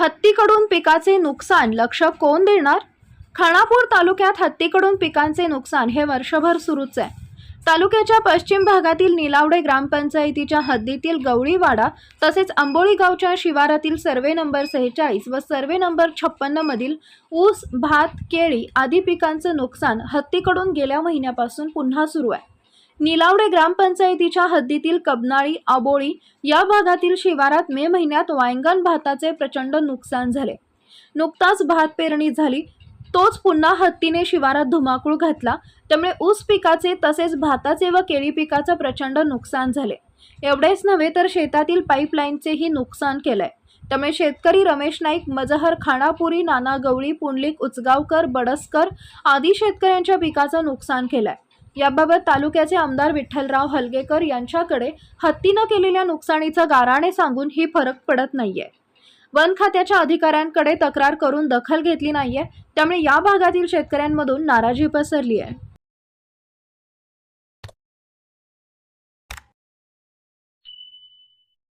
हत्तीकडून पिकाचे नुकसान लक्ष कोण देणार? खानापूर तालुक्यात हत्तीकडून पिकांचे नुकसान हे वर्षभर सुरूच आहे. तालुक्याच्या पश्चिम भागातील निलावडे ग्रामपंचायतीच्या हद्दीतील गवळीवाडा तसेच आंबोळी गावच्या शिवारातील सर्वे नंबर सेहेचाळीस व सर्वे नंबर छप्पन्नमधील ऊस भात केळी आदी पिकांचं नुकसान हत्तीकडून गेल्या महिन्यापासून पुन्हा सुरू आहे. निलावडे ग्रामपंचायतीच्या हद्दीतील कबनाळी आबोळी या भागातील शिवारात मे महिन्यात वायंगण भाताचे प्रचंड नुकसान झाले. नुकताच भात पेरणी झाली. तोच पुन्हा हत्तीने शिवारात धुमाकूळ घातला. त्यामुळे ऊस पिकाचे तसेच भाताचे व केळी पिकाचं प्रचंड नुकसान झाले. एवढेच नव्हे तर शेतातील पाईपलाईनचेही नुकसान केलंय. त्यामुळे शेतकरी रमेश नाईक मजहर खानापुरी नाना गवळी पुंडलिक उचगावकर बडसकर आदी शेतकऱ्यांच्या पिकाचं नुकसान केलंय. याबाबत तालुक्याचे आमदार विठ्ठलराव हलगेकर यांच्याकडे हत्तीनं केलेल्या नुकसानीचं गाराणे सांगून ही फरक पडत नाहीये. वन खात्याच्या अधिकाऱ्यांकडे तक्रार करून दखल घेतली नाहीये त्यामुळे या भागातील शेतकऱ्यांमधून नाराजी पसरली आहे